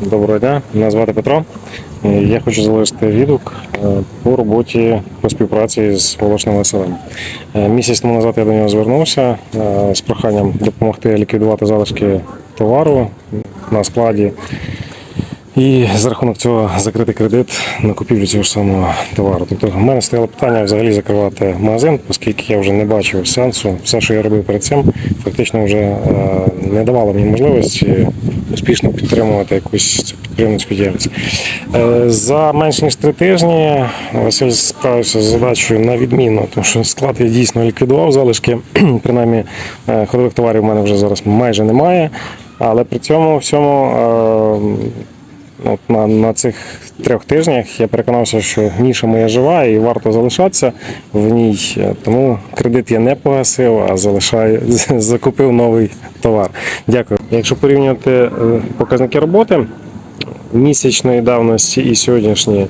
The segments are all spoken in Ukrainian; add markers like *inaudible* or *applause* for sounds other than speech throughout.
Доброго дня, мене звати Петро. Е, Я хочу залишити відгук е, по роботі по співпраці з молочним Василем. Е, Місяць тому назад я до нього звернувся з проханням допомогти ліквідувати залишки товару на складі. І за рахунок цього закрити кредит на купівлю цього ж самого товару. Тобто в мене стояло питання взагалі закривати магазин, оскільки я вже не бачив сенсу. Все, що я робив перед цим, фактично вже не давало мені можливості успішно підтримувати якусь цю підприємницьку діяльність. Е, За менш ніж три тижні Василь справився з задачею на відміну, тому що склад я дійсно ліквідував залишки. *clears throat* Принаймні е, ходових товарів в мене вже зараз майже немає. Але при цьому всьому е, От на, на цих трьох тижнях я переконався, що ніша моя жива і варто залишатися в ній. Тому кредит я не погасив, а залишаю, *laughs* закупив новий товар. Дякую. Якщо порівнювати е, показники роботи місячної давності і сьогоднішньої,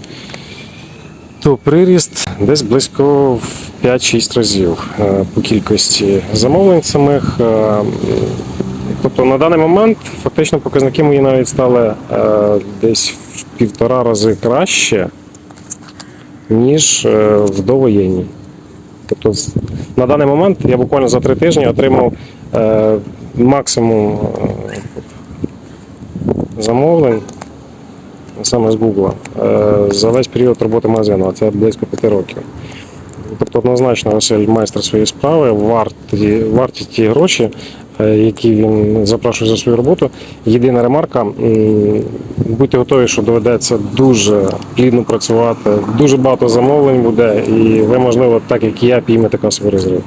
то приріст десь близько в 5-6 разів е, по кількості замовлень самих. Тобто на даний момент фактично показники мої навіть стали е, десь в півтора рази краще, ніж е, в довоєнній. Тобто на даний момент я буквально за три тижні отримав е, максимум е, замовлень саме з Google е, за весь період роботи магазину, а це близько п'яти років. Тобто однозначно Василь майстер своєї справи, варті, варті ті гроші, які він запрошує за свою роботу. Єдина ремарка, будьте готові, що доведеться дуже плідно працювати, дуже багато замовлень буде, і ви, можливо, так як і я, піймете касовий розрив.